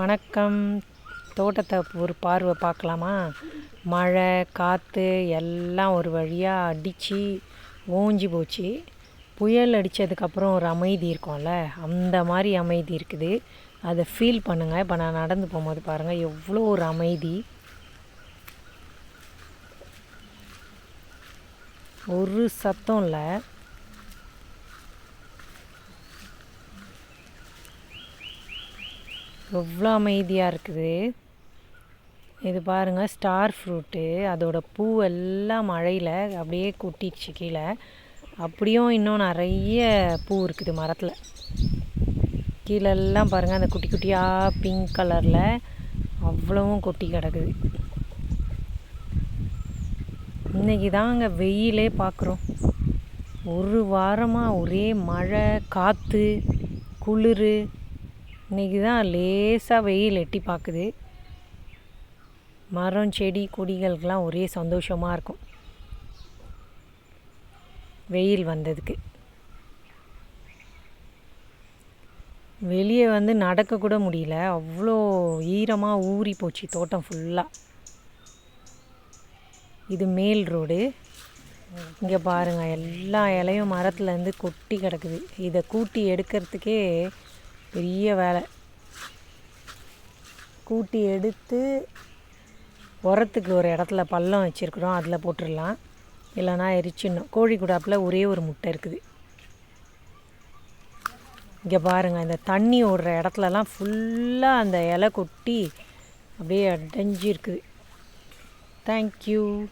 வணக்கம். தோட்டத்தை ஒரு பார்வை பார்க்கலாமா? மழை காற்று எல்லாம் ஒரு வழியாக அடித்து ஓஞ்சி போச்சு. புயல் அடித்ததுக்கப்புறம் ஒரு அமைதி இருக்கும்ல? அந்த மாதிரி அமைதி இருக்குது. அதை ஃபீல் பண்ணுங்கள் இப்போ நான் நடந்து போகும்போது பாருங்கள் எவ்வளோ ஒரு அமைதி. ஒரு சத்தம் இல்லை. எவ்வளோ அமைதியாக இருக்குது. இது பாருங்கள் ஸ்டார் ஃப்ரூட்டு அதோட பூ எல்லாம் மழையில் அப்படியே கொட்டிடுச்சு கீழே. அப்படியும் இன்னும் நிறைய பூ இருக்குது மரத்தில். கீழெல்லாம் பாருங்கள் அந்த குட்டி குட்டியாக பிங்க் கலரில் அவ்வளவும் கொட்டி கிடக்குது. இன்றைக்கி தாங்க வெயிலே பார்க்குறோம் ஒரு வாரமாக ஒரே மழை காற்று குளிர் இன்றைக்கி தான் லேசாக வெயில் எட்டி பார்க்குது. மரம் செடி கொடிகளுக்கெல்லாம் ஒரே சந்தோஷமாக இருக்கும். வெயில் வந்ததுக்கு. வெளியே வந்து நடக்கக்கூட முடியல. அவ்வளோ ஈரமாக ஊறி போச்சு தோட்டம் ஃபுல்லாக இது மேல் ரோடு. இங்கே பாருங்கள் எல்லா இலையும் மரத்துலேருந்து கொட்டி கிடக்குது. இதை கூட்டி எடுக்கிறதுக்கே பெரிய வேலை. கூட்டி எடுத்து உரத்துக்கு ஒரு இடத்துல பள்ளம் வச்சுருக்குறோம். அதில் போட்டுடலாம். இல்லைனா எரிச்சிடணும். கோழி குடாப்பில் ஒரே ஒரு முட்டை இருக்குது. இங்கே பாருங்கள் இந்த தண்ணி ஓடுற இடத்துலலாம் ஃபுல்லாக அந்த இலை கொட்டி அப்படியே அடைஞ்சிருக்குது. தேங்க்யூ